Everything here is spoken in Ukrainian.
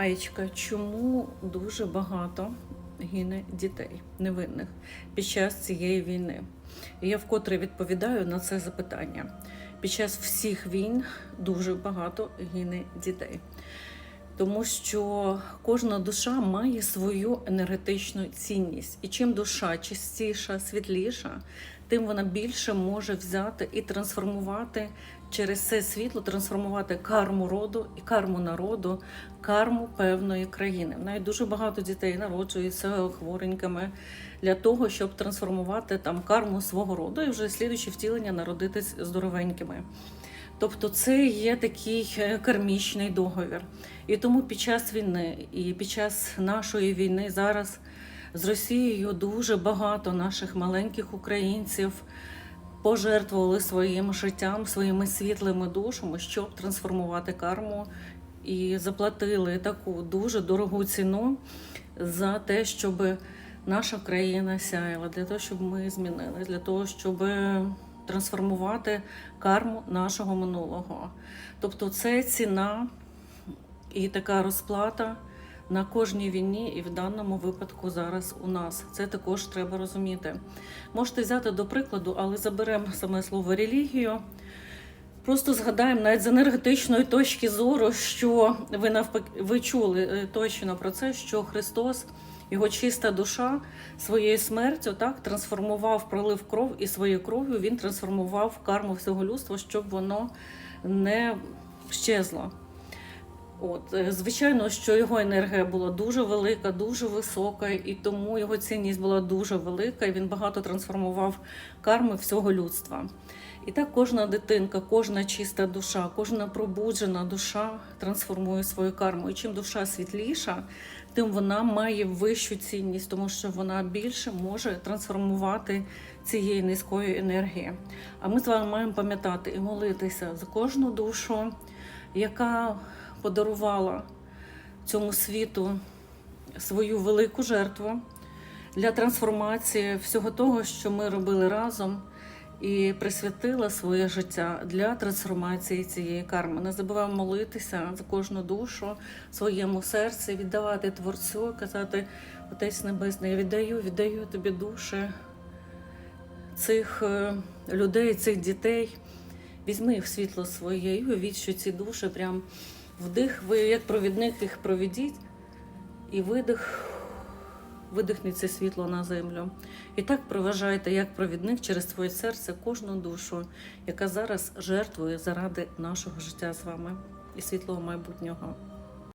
Аєчка, чому дуже багато гине дітей невинних під час цієї війни? І я вкотре відповідаю на це запитання. Під час всіх війн дуже багато гине дітей. Тому що кожна душа має свою енергетичну цінність. І чим душа чистіша, світліша, тим вона більше може взяти і трансформувати через це світло, трансформувати карму роду і карму народу, карму певної країни. Навіть дуже багато дітей народжуються хворенькими для того, щоб трансформувати там карму свого роду і вже слідуючі втілення народитись здоровенькими. Тобто це є такий е, кармічний договір. І тому під час війни і під час нашої війни зараз з Росією дуже багато наших маленьких українців пожертвували своїм життям, своїми світлими душами, щоб трансформувати карму, і заплатили таку дуже дорогу ціну за те, щоб наша країна сяяла, для того, щоб ми змінилися, для того, щоб трансформувати карму нашого минулого. Тобто, це ціна і така розплата на кожній війні, і в даному випадку зараз у нас. Це також треба розуміти. Можете взяти до прикладу, але заберемо саме слово релігію. Просто згадаємо навіть з енергетичної точки зору, що ви навпаки ви чули е, точно про це, що Христос, його чиста душа своєю смертю так трансформував, пролив кров і своєю кров'ю він трансформував карму всього людства, щоб воно не щезло. От, е, звичайно, що його енергія була дуже велика, дуже висока, і тому його цінність була дуже велика, і він багато трансформував карми всього людства. І так кожна дитинка, кожна чиста душа, кожна пробуджена душа трансформує свою карму. І чим душа світліша, тим вона має вищу цінність, тому що вона більше може трансформувати цієї низької енергії. А ми з вами маємо пам'ятати і молитися за кожну душу, яка подарувала цьому світу свою велику жертву для трансформації всього того, що ми робили разом, і присвятила своє життя для трансформації цієї карми. Не забуваємо молитися за кожну душу своєму серці, віддавати творцю, казати Отець Небесний, я віддаю, віддаю тобі душі цих е, людей, цих дітей. Візьми їх в світло своє і уявіть, що ці душі прям вдих, ви як провідник їх проведіть, і видих, видихніть це світло на землю. І так проважайте як провідник через своє серце кожну душу, яка зараз жертвує заради нашого життя з вами і світлого майбутнього.